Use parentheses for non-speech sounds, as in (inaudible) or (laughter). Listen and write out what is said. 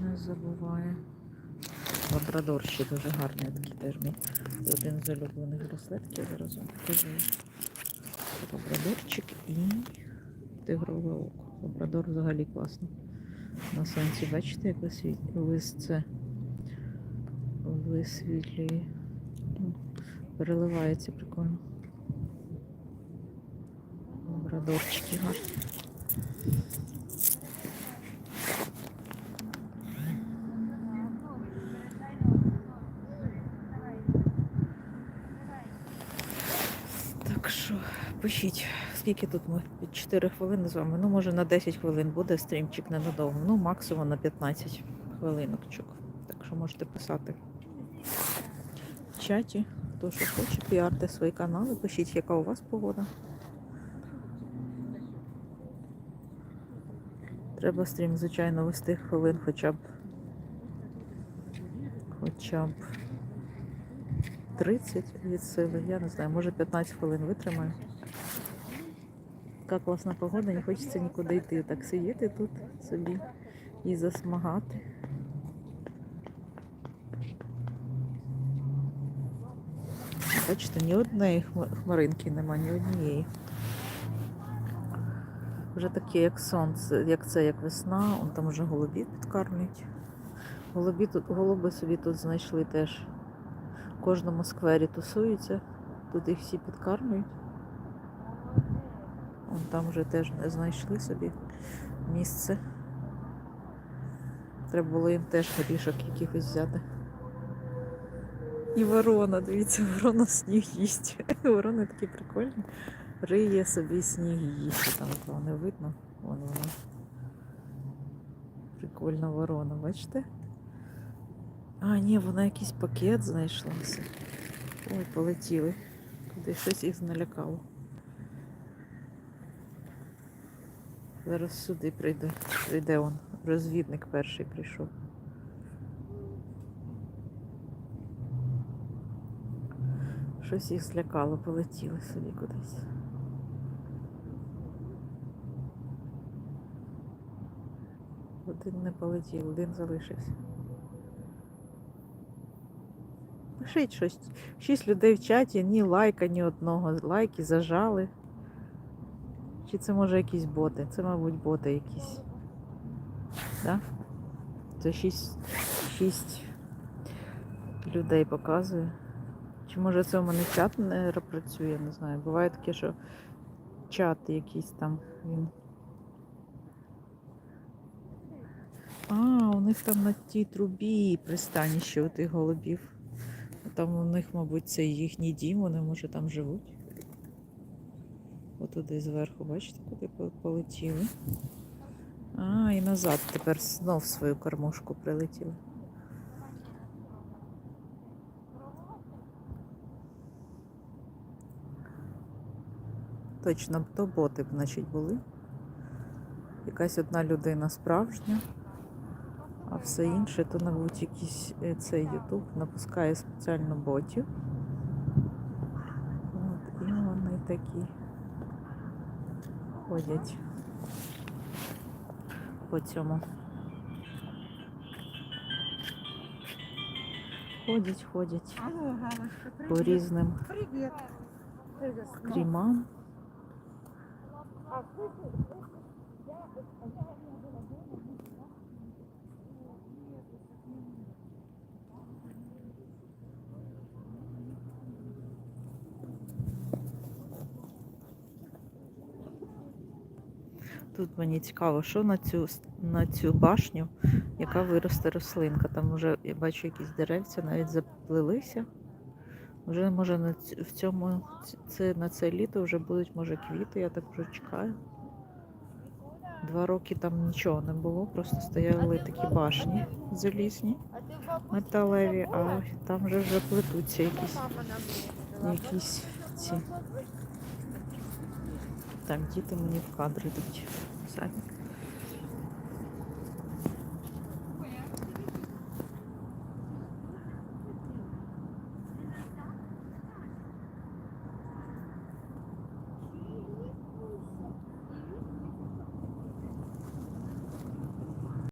не забуває. Лабрадор ще дуже гарний, такий теж мій один з улюблених браслетків. Зараз вам покажу. Лабрадорчик і тигрове око. Лабрадор взагалі класно. На сонці, бачите, як вис це висвітлює. Ну, переливається прикольно. Лабрадорчики гарні. Так що пишіть, скільки тут ми? 4 хвилини з вами. Ну, може на 10 хвилин буде стрімчик ненадовго. Ну, максимум на 15 хвилиночок. Так що можете писати в чаті. Хто що хоче, піарте свої канали, пишіть, яка у вас погода. Треба стрім, звичайно, вести хвилин хоча б хоча б 30 від сили. Я не знаю, може 15 хвилин витримаю. Така класна погода, не хочеться нікуди йти. Так сидіти тут собі і засмагати. Бачите, ні однієї хмаринки нема, ні однієї. Вже таке, як сонце, як це, як весна, он там вже голубі підкармлюють. Голубі тут, голуби собі тут знайшли теж. В кожному сквері тусуються, тут їх всі підкармлюють. Там вже теж не знайшли собі місце. Треба було їм теж горішок якихось взяти. І ворона, дивіться, ворона сніг їсть. (laughs) Ворони такі прикольні. Риє собі сніг їсть. Там не видно. Вон вона. Прикольна ворона, бачите? А, ні, вона якийсь пакет знайшлася. Ой, полетіли. Куди щось їх налякало. Зараз сюди прийде. Прийде он. Розвідник перший прийшов. Щось їх злякало, полетіли собі кудись. Один не полетів, один залишився. Пишіть щось. Шість людей в чаті, ні лайка, ні одного. Лайки зажали. Чи це може якісь боти? Це, мабуть, боти якісь. Да? Це шість, шість людей показує. Чи може це у мене чат не працює, не знаю. Буває таке, що чат якийсь там він. А, у них там на тій трубі пристаніще у тих голубів. Там у них, мабуть, це їхній дім, вони може там живуть. Отуди зверху, бачите, куди полетіли. А, і назад тепер знов свою кормушку прилетіли. Точно, то боти, б, значить, були. Якась одна людина справжня, а все інше, то, мабуть, якийсь е, цей Ютуб напускає спеціально ботів. От, і вони такі ходять по цьому. Ходять, ходять по різним. Привет. крімам. Тут мені цікаво, що на цю, на цю башню, яка виросте рослинка. Там вже я бачу якісь деревця навіть заплилися. Вже може на в цьому це на це літо вже будуть може квіти, я так вже чекаю. Два роки там нічого не було, просто стояли такі башні залізні, металеві, а там вже вже плетуться якісь, якісь ці. Так, діти мені в кадр йдуть. Самі.